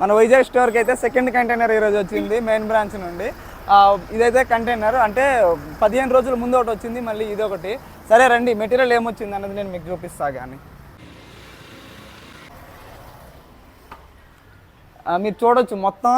మన వైజాగ్ స్టోర్కి అయితే సెకండ్ కంటైనర్ ఈరోజు వచ్చింది మెయిన్ బ్రాంచ్ నుండి. ఇదైతే కంటైనర్ అంటే పదిహేను రోజుల ముందు ఒకటి వచ్చింది మళ్ళీ ఇది ఒకటి. సరే రండి మెటీరియల్ ఏమొచ్చింది అన్నది నేను మీకు చూపిస్తా కానీ మీరు చూడొచ్చు మొత్తం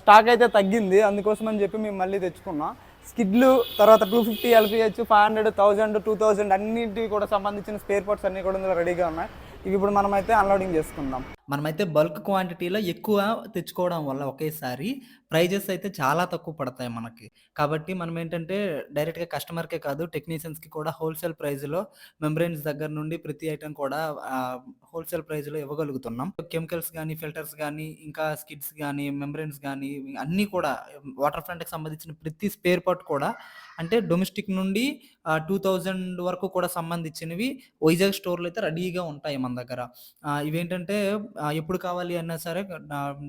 స్టాక్ అయితే తగ్గింది అందుకోసం అని చెప్పి మేము మళ్ళీ తెచ్చుకున్నాం. స్కిడ్లు తర్వాత two fifty LPH five hundred thousand two thousand అన్నింటికి కూడా సంబంధించిన స్పేర్ పార్ట్స్ అన్నీ కూడా ఇందులో రెడీగా ఉన్నాయి. ఇవి ఇప్పుడు మనమైతే అన్లోడింగ్ చేసుకుందాం. మనమైతే బల్క్ క్వాంటిటీలో ఎక్కువ తెచ్చుకోవడం వల్ల ఒకేసారి ప్రైజెస్ అయితే చాలా తక్కువ పడతాయి మనకి. కాబట్టి మనం ఏంటంటే డైరెక్ట్‌గా కస్టమర్‌కే కాదు టెక్నీషియన్స్‌కి కూడా హోల్‌సేల్ ప్రైస్‌లో మెంబ్రేన్స్ దగ్గర నుండి ప్రతి ఐటెం కూడా హోల్‌సేల్ ప్రైస్‌లో ఇవ్వగలుగుతున్నాం. కెమికల్స్ కానీ ఫిల్టర్స్ కానీ ఇంకా స్కిడ్స్ కానీ మెంబ్రేన్స్ కానీ అన్నీ కూడా వాటర్ ఫ్రంట్‌కి సంబంధించిన ప్రతి స్పేర్ పార్ట్ కూడా అంటే డొమెస్టిక్ నుండి టూ థౌజండ్ వరకు కూడా సంబంధించినవి వైజాగ్ స్టోర్లు అయితే రెడీగా ఉంటాయి మన దగ్గర. ఇవేంటంటే ఎప్పుడు కావాలి అన్నా సరే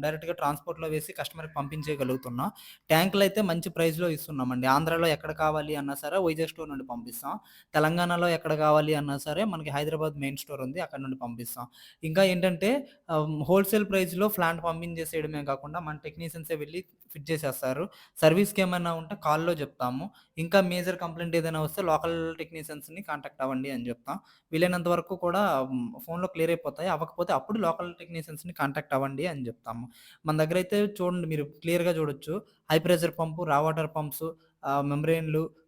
డైరెక్ట్‌గా ట్రాన్స్‌పోర్ట్‌లో వేసి కస్టమర్‌కి పంపించేయగలుగుతున్నాం. ట్యాంకులయితే మంచి ప్రైస్‌లో ఇస్తున్నామండి. ఆంధ్రాలో ఎక్కడ కావాలి అన్నా సరే వైజాగ్ స్టోర్ నుండి పంపిస్తాం. తెలంగాణలో ఎక్కడ కావాలి అన్నా సరే మనకి హైదరాబాద్ మెయిన్ స్టోర్ ఉంది. అక్కడ నుండి పంపిస్తాం. ఇంకా ఏంటంటే హోల్‌సేల్ ప్రైస్‌లో ప్లాంట్ పంపించేసేయడమే కాకుండా మన టెక్నీషియన్సే వెళ్ళి ఫిట్ చేసేస్తారు. సర్వీస్‌కి ఏమైనా ఉంటే కాల్‌లో చెప్తాము. ఇంకా మేజర్ కంప్లైంట్ ఏదైనా వస్తే లోకల్ టెక్నీషియన్స్‌ని కాంటాక్ట్ అవ్వండి అని చెప్తాం. వీలైనంత వరకు కూడా ఫోన్‌లో క్లియర్ అయిపోతాయి. అవ్వకపోతే అప్పుడు లోకల్ టెక్నీషియన్స్‌ని కాంటాక్ట్ అవ్వండి అని చెప్తాము. మన దగ్గర అయితే చూడండి మీరు క్లియర్‌గా చూడొచ్చు. హై ప్రెషర్ పంపు, రా వాటర్ పంప్స్, ఆహ్,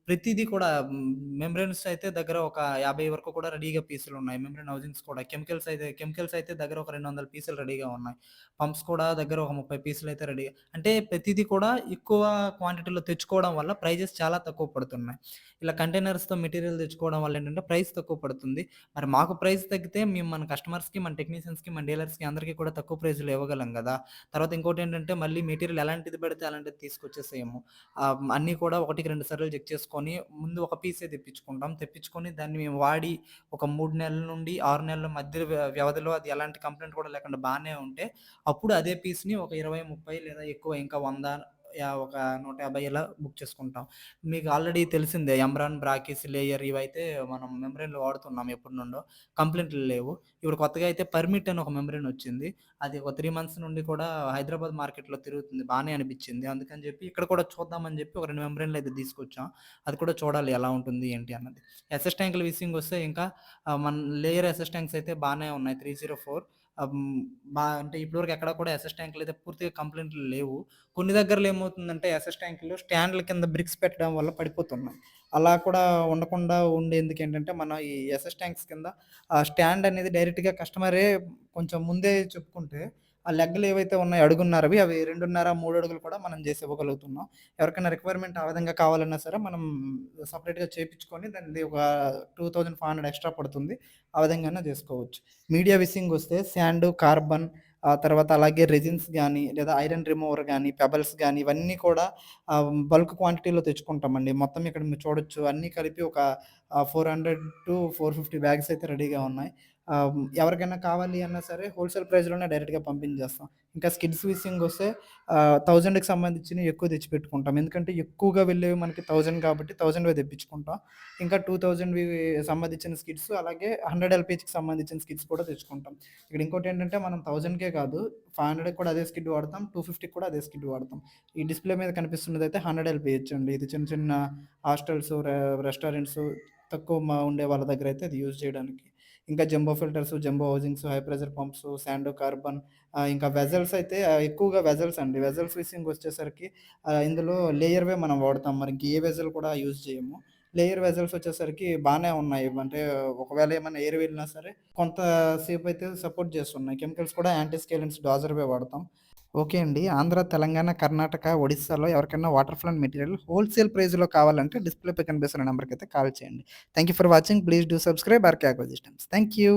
ప్రతిదీ కూడా హ్మ్, అయితే దగ్గర ఒక 50 వరకు కూడా రెడీగా పీసులు ఉన్నాయి మెంబ్రేన్ హౌజింగ్స్ కూడా కెమికల్స్ అయితే కెమికల్స్ అయితే దగ్గర ఒక 200 పీసులు రెడీగా ఉన్నాయి. పంప్స్ కూడా దగ్గర ఒక ముప్పై పీసులు అయితే రెడీ అంటే ప్రతిదీ కూడా ఎక్కువ క్వాంటిటీలో తెచ్చుకోవడం వల్ల ప్రైజెస్ చాలా తక్కువ పడుతున్నాయి. ఇలా కంటైనర్స్‌తో మెటీరియల్ తెచ్చుకోవడం వల్ల ఏంటంటే ప్రైస్ తక్కువ పడుతుంది. మరి మాకు ప్రైస్ తగ్గితే మేము మన కస్టమర్స్‌కి, మన టెక్నీషియన్స్‌కి, మన డీలర్స్‌కి అందరికీ కూడా తక్కువ ప్రైస్‌లో ఇవ్వగలం కదా తర్వాత ఇంకోటి ఏంటంటే మళ్ళీ మెటీరియల్ ఎలాంటిది పెడితే అలాంటిది తీసుకొచ్చేసేయము. అన్నీ కూడా ఒకటికి రెండు సార్లు చెక్ చేసుకో తెప్పించుకొని ముందు ఒక పీసే తెప్పించుకుంటాం. తెప్పించుకొని దాన్ని మేము వాడి ఒక మూడు నెలల నుండి ఆరు నెలల మధ్య వ్యవధిలో అది ఎలాంటి కంప్లైంట్ కూడా లేకుండా బాగానే ఉంటే అప్పుడు అదే పీస్‌ని ఒక 20, 30 లేదా ఎక్కువ ఇంకా వంద యా ఒక 150 ఇలా బుక్ చేసుకుంటాం. మీకు ఆల్రెడీ తెలిసిందే ఎంబ్రాన్, బ్రాకిస్, లేయర్ ఇవైతే మనం మెంబ్రేన్‌లు వాడుతున్నాం ఎప్పటి నుండో కంప్లైంట్లు లేవు. ఇప్పుడు కొత్తగా అయితే పర్మిట్ అని ఒక మెంబ్రేన్ వచ్చింది. అది ఒక త్రీ మంత్స్ నుండి కూడా హైదరాబాద్ మార్కెట్‌లో తిరుగుతుంది. బాగానే అనిపించింది. అందుకని చెప్పి ఇక్కడ కూడా చూద్దామని చెప్పి ఒక 2 మెంబ్రేన్‌లు అయితే తీసుకొచ్చాం. అది కూడా చూడాలి ఎలా ఉంటుంది ఏంటి అన్నది. ఎస్ఎస్ ట్యాంకుల విషయంకి వస్తే ఇంకా మన లేయర్ ఎస్ఎస్ ట్యాంక్స్ అయితే బాగానే ఉన్నాయి. త్రీ జీరో ఫోర్ బా అంటే ఇప్పటివరకు ఎక్కడ కూడా ఎస్ఎస్ ట్యాంకులు అయితే పూర్తిగా కంప్లైంట్లు లేవు. కొన్ని దగ్గరలో ఏమవుతుందంటే ఎస్ఎస్ ట్యాంకులు స్టాండ్‌ల కింద బ్రిక్స్ పెట్టడం వల్ల పడిపోతున్నాయి. అలా కూడా ఉండకుండా ఉండేందుకు ఏంటంటే మనం ఈ ఎస్ఎస్ ట్యాంక్స్ కింద ఆ స్టాండ్ అనేది డైరెక్ట్‌గా కస్టమరే కొంచెం ముందే చెప్పుకుంటే ఆ లెగ్‌లు ఏవైతే ఉన్నాయో అడుగున్నరవి అవి 2.5, 3 అడుగులు కూడా మనం చేసి ఇవ్వగలుగుతున్నాం. ఎవరికైనా రిక్వైర్మెంట్ ఆ విధంగా కావాలన్నా సరే మనం సపరేట్గా చేయించుకొని దానిది ఒక 2500 ఎక్స్‌ట్రా పడుతుంది. ఆ విధంగానే చేసుకోవచ్చు. మీడియా విషయంకొస్తే శాండ్, కార్బన్ ఆ తర్వాత అలాగే రెజిన్స్ కానీ లేదా ఐరన్ రిమూవర్ కానీ పెబల్స్ కానీ ఇవన్నీ కూడా బల్క్ క్వాంటిటీలో తెచ్చుకుంటామండి. మొత్తం ఇక్కడ మీరు చూడొచ్చు అన్నీ కలిపి ఒక four hundred to four fifty bags అయితే రెడీగా ఉన్నాయి. ఎవరికైనా కావాలి అన్నా సరే హోల్‌సేల్ ప్రైస్‌లోనే డైరెక్ట్‌గా పంపించేస్తాం. ఇంకా స్కిడ్స్ విషయంకి వస్తే థౌజండ్కి సంబంధించినవి ఎక్కువ తెచ్చిపెట్టుకుంటాం. ఎందుకంటే ఎక్కువగా వెళ్ళేవి మనకి థౌజండ్ కాబట్టి 1000వే తెప్పించుకుంటాం. ఇంకా 2000వి సంబంధించిన స్కిడ్స్ అలాగే 100 ఎల్‌పీహెచ్‌కి సంబంధించిన స్కిడ్స్ కూడా తెచ్చుకుంటాం. ఇక్కడ ఇంకోటి ఏంటంటే మనం 1000కే కాదు 500కి కూడా అదే స్కిడ్ వాడతాం. 250కి కూడా అదే స్కిడ్ వాడతాం. ఈ డిస్‌ప్లే మీద కనిపిస్తున్నది అయితే హండ్రెడ్ ఎల్‌పీహెచ్ అండి. ఇది చిన్న చిన్న హాస్టల్స్, రెస్టారెంట్స్ తక్కువ ఉండే వాళ్ళ దగ్గర అయితే అది యూజ్ చేయడానికి. ఇంకా jumbo filters, jumbo housings high pressure pumps, sand, carbon ఇంకా వెజల్స్ అయితే ఎక్కువగా వెజల్స్ అండి. వెజల్స్ విషయంకి వచ్చేసరికి ఇందులో లేయర్‌వే మనం వాడతాం. మరి ఇంక ఏ వెజల్ కూడా యూజ్ చేయము. లేయర్ వెజల్స్ వచ్చేసరికి బాగానే ఉన్నాయి. అంటే ఒకవేళ ఏమైనా ఎయిర్ వెళ్ళినా సరే కొంత అయితే సపోర్ట్ చేస్తున్నాయి. కెమికల్స్ కూడా యాంటీ స్కేలెన్స్ డాజర్‌వే వాడతాం. ఓకే అండి. ఆంధ్ర, తెలంగాణ, కర్ణాటక, ఒడిస్సాలో ఎవరికైనా వాటర్ ఫ్రంట్ మెటీరియల్ హోల్‌సేల్ ప్రైస్‌లో కావాలంటే డిస్‌ప్లేపై కనిపిస్తున్న నంబర్‌కైతే కాల్ చేయండి. Thank you for watching. Please do subscribe RK Aqua Systems. Thank you.